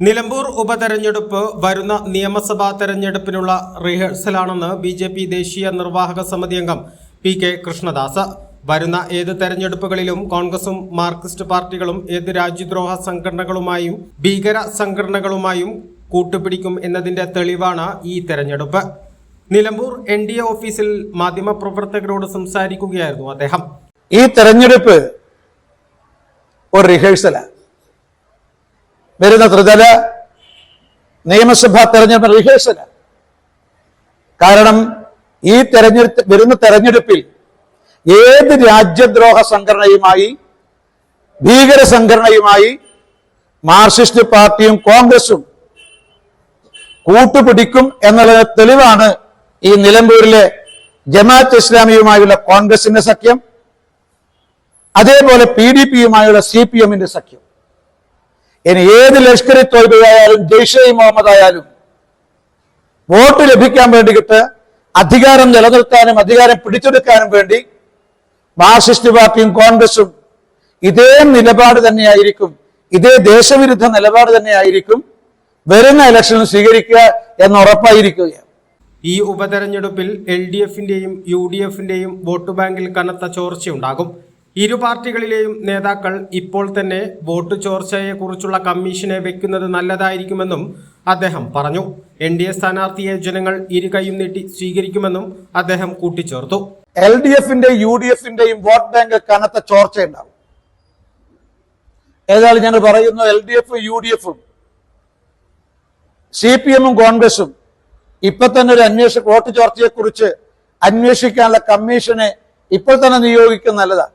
നിലമ്പൂർ ഉപതെരഞ്ഞെടുപ്പ് വരുന്ന നിയമസഭാ തെരഞ്ഞെടുപ്പിനുള്ള റിഹേഴ്സലാണെന്ന് ബി ജെ പി ദേശീയ നിർവാഹക സമിതി അംഗം പി കെ കൃഷ്ണദാസ്. വരുന്ന ഏത് തെരഞ്ഞെടുപ്പുകളിലും കോൺഗ്രസും മാർക്സിസ്റ്റ് പാർട്ടികളും ഏത് രാജ്യദ്രോഹ സംഘടനകളുമായും ഭീകര സംഘടനകളുമായും കൂട്ടുപിടിക്കും എന്നതിന്റെ തെളിവാണ് ഈ തെരഞ്ഞെടുപ്പ്. നിലമ്പൂർ എൻ ഡി എ ഓഫീസിൽ മാധ്യമപ്രവർത്തകരോട് സംസാരിക്കുകയായിരുന്നു അദ്ദേഹം. ഈ തെരഞ്ഞെടുപ്പ് ഒരു റിഹേഴ്സലാണ് വരുന്ന ത്രിതല നിയമസഭാ തെരഞ്ഞെടുപ്പ് റിഹേഴ്സൽ കാരണം ഈ തെരഞ്ഞെടുപ്പ് വരുന്ന തെരഞ്ഞെടുപ്പിൽ ഏത് രാജ്യദ്രോഹ സംഘടനയുമായി ഭീകര സംഘടനയുമായി മാർക്സിസ്റ്റ് പാർട്ടിയും കോൺഗ്രസും കൂട്ടുപിടിക്കും എന്നുള്ള തെളിവാണ് ഈ നിലമ്പൂരിലെ ജമാഅത്ത് ഇസ്ലാമിയുമായുള്ള കോൺഗ്രസിന്റെ സഖ്യം. അതേപോലെ പി ഡി പിയുമായുള്ള സി പി എമ്മിന്റെ സഖ്യം. ഇനി ഏത് ലഷ്കർ തോൽബയായാലും ജെയ്ഷെ മുഹമ്മദ് ആയാലും വോട്ട് ലഭിക്കാൻ വേണ്ടിയിട്ട് അധികാരം നിലനിർത്താനും അധികാരം പിടിച്ചെടുക്കാനും വേണ്ടി മാർക്സിസ്റ്റ് പാർട്ടിയും കോൺഗ്രസും ഇതേ നിലപാട് തന്നെയായിരിക്കും ഇതേ ദേശവിരുദ്ധ നിലപാട് തന്നെയായിരിക്കും വരുന്ന ഇലക്ഷനിൽ സ്വീകരിക്കുക എന്ന് ഉറപ്പായിരിക്കുകയാണ്. ഈ ഉപതെരഞ്ഞെടുപ്പിൽ എൽ ഡി എഫിന്റെയും യു ഡി എഫിന്റെയും വോട്ട് ബാങ്കിൽ കനത്ത ചോർച്ചയുണ്ടാകും. ഇരു പാർട്ടികളിലെയും നേതാക്കൾ ഇപ്പോൾ തന്നെ വോട്ട് ചോർച്ചയെക്കുറിച്ചുള്ള കമ്മീഷനെ വെക്കുന്നത് നല്ലതായിരിക്കുമെന്നും അദ്ദേഹം പറഞ്ഞു. എൻ ഡി എ സ്ഥാനാർത്ഥിയെ ജനങ്ങൾ ഇരു കൈയും നീട്ടി സ്വീകരിക്കുമെന്നും അദ്ദേഹം കൂട്ടിച്ചേർത്തു. എൽ ഡി എഫിന്റെ യു ഡി എഫിന്റെയും വോട്ട് ബാങ്ക് കനത്ത ചോർച്ചയുണ്ടാവും. ഏതായാലും ഞാൻ പറയുന്നു എൽ ഡി എഫും യു ഡി എഫും സി പി എമ്മും കോൺഗ്രസും ഇപ്പൊ തന്നെ ഒരു അന്വേഷണ വോട്ട് ചോർച്ചയെക്കുറിച്ച് അന്വേഷിക്കാനുള്ള കമ്മീഷനെ ഇപ്പോൾ തന്നെ നിയോഗിക്കുന്ന നല്ലതാണ്.